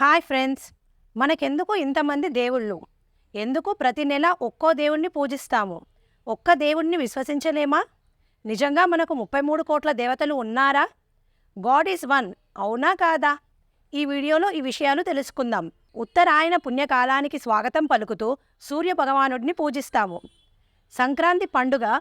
Hi friends. మనకెందుకు ఇంతమంది దేవుళ్ళు? ఎందుకు ప్రతి నెల ఒక్కో దేవుణ్ణి పూజిస్తాము? ఒక్క దేవుణ్ణి విశ్వసించలేమా? నిజంగా మనకు ముప్పై మూడు కోట్ల దేవతలు ఉన్నారా? గాడ్ ఈజ్ వన్ అవునా కాదా? ఈ వీడియోలో ఈ విషయాలు తెలుసుకుందాం. ఉత్తరాయణ పుణ్యకాలానికి స్వాగతం పలుకుతూ సూర్య భగవానుడిని పూజిస్తాము. సంక్రాంతి పండుగ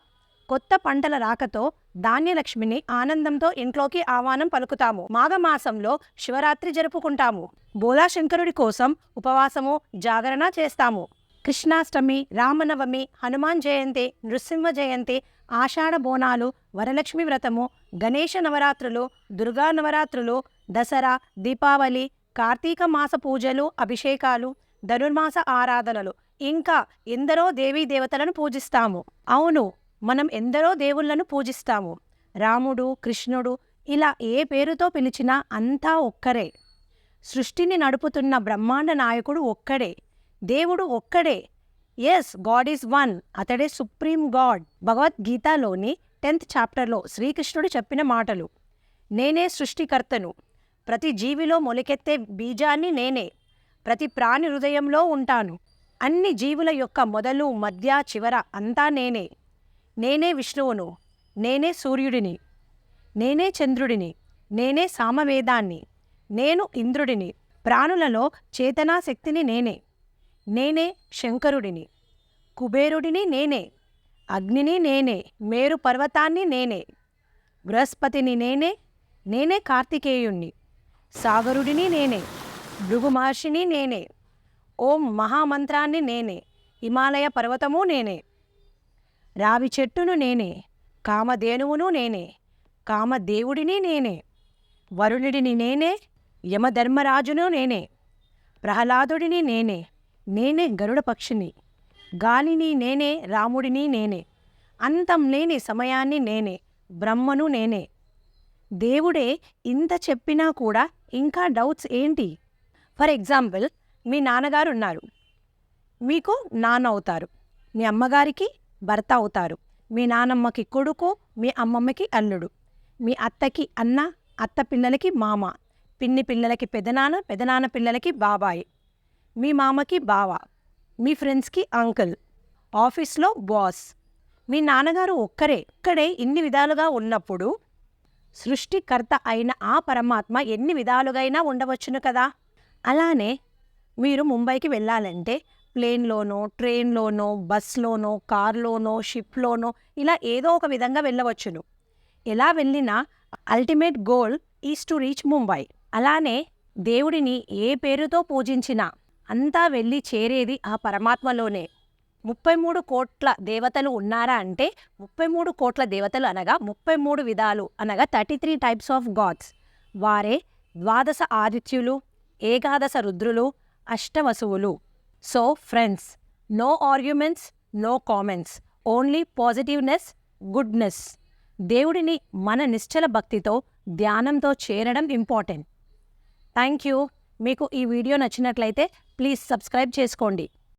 కొత్త పంటల రాకతో ధాన్యలక్ష్మిని ఆనందంతో ఇంట్లోకి ఆహ్వానం పలుకుతాము. మాఘమాసంలో శివరాత్రి జరుపుకుంటాము. బోలాశంకరుడి కోసం ఉపవాసము జాగరణ చేస్తాము. కృష్ణాష్టమి రామనవమి హనుమాన్ జయంతి నృసింహ జయంతి ఆషాఢ బోనాలు వరలక్ష్మి వ్రతము గణేష నవరాత్రులు దుర్గా నవరాత్రులు దసరా దీపావళి కార్తీక మాస పూజలు అభిషేకాలు ధనుర్మాస ఆరాధనలు. ఇంకా ఎందరో దేవీ దేవతలను పూజిస్తాము. అవును మనం ఎందరో దేవుళ్ళను పూజిస్తాము. రాముడు కృష్ణుడు ఇలా ఏ పేరుతో పిలిచినా అంతా ఒక్కరే. సృష్టిని నడుపుతున్న బ్రహ్మాండ నాయకుడు ఒక్కడే. దేవుడు ఒక్కడే. ఎస్ గాడ్ ఈజ్ వన్ అతడే సుప్రీం గాడ్ భగవద్గీతలోని టెన్త్ చాప్టర్లో శ్రీకృష్ణుడు చెప్పిన మాటలు. నేనే సృష్టికర్తను. ప్రతి జీవిలో మొలకెత్తే బీజాన్ని నేనే. ప్రతి ప్రాణి హృదయంలో ఉంటాను. అన్ని జీవుల యొక్క మొదలు మధ్య చివర అంతా నేనే. నేనే విష్ణువును నేనే సూర్యుడిని నేనే చంద్రుడిని నేనే సామవేదాన్ని నేను ఇంద్రుడిని ప్రాణులలో చేతనాశక్తిని నేనే నేనే శంకరుడిని కుబేరుడిని నేనే అగ్నిని నేనే మేరు పర్వతాన్ని నేనే బృహస్పతిని నేనే నేనే కార్తికేయుణ్ణి సాగరుడిని నేనే భృగు మహర్షిని నేనే ఓం మహామంత్రాన్ని నేనే హిమాలయ పర్వతము నేనే. రావి చెట్టును నేనే కామధేనువును నేనే కామదేవుడిని నేనే వరుణుడిని నేనే యమధర్మరాజును నేనే ప్రహ్లాదుడిని నేనే నేనే గరుడ పక్షిని గాలిని నేనే రాముడిని నేనే అంతం లేని సమయాన్ని నేనే బ్రహ్మను నేనే. దేవుడే ఇంత చెప్పినా కూడా ఇంకా డౌట్స్ ఏంటి? ఫర్ ఎగ్జాంపుల్ మీ నాన్నగారు ఉన్నారు. మీకు నాన్న అవుతారు. మీ అమ్మగారికి భర్త అవుతారు. మీ నానమ్మకి కొడుకు మీ అమ్మమ్మకి అల్లుడు. మీ అత్తకి అన్న అత్త పిల్లలకి మామ. పిన్ని పిల్లలకి పెదనాన్న పెదనాన్న పిల్లలకి బాబాయ్. మీ మామకి బావ. మీ ఫ్రెండ్స్కి అంకుల్. ఆఫీస్లో బాస్. మీ నాన్నగారు ఒక్కరే. ఒక్కడే ఇన్ని విధాలుగా ఉన్నప్పుడు సృష్టికర్త అయిన ఆ పరమాత్మ ఎన్ని విధాలుగైనా ఉండవచ్చును కదా? అలానే మీరు ముంబైకి వెళ్ళాలంటే ప్లేన్లోనో ట్రైన్లోనో బస్లోనో కార్లోనో షిప్లోనో ఇలా ఏదో ఒక విధంగా వెళ్ళవచ్చును. ఎలా వెళ్ళినా ultimate goal is to reach Mumbai. అలానే దేవుడిని ఏ పేరుతో పూజించినా అంతా వెళ్ళి చేరేది ఆ పరమాత్మలోనే. ముప్పై మూడు కోట్ల దేవతలు ఉన్నారా అంటే ముప్పై మూడు కోట్ల దేవతలు అనగా ముప్పై మూడు విధాలు అనగా thirty three types of gods. వారే ద్వాదశ ఆదిత్యులు ఏకాదశ రుద్రులు అష్టవసువులు so friends no arguments no comments only positiveness goodness దేవుడిని మన నిశ్చల భక్తితో ధ్యానంతో చేరడం ఇంపార్టెంట్ థ్యాంక్ యూ మీకు ఈ వీడియో నచ్చినట్లయితే ప్లీజ్ సబ్స్క్రైబ్ చేసుకోండి.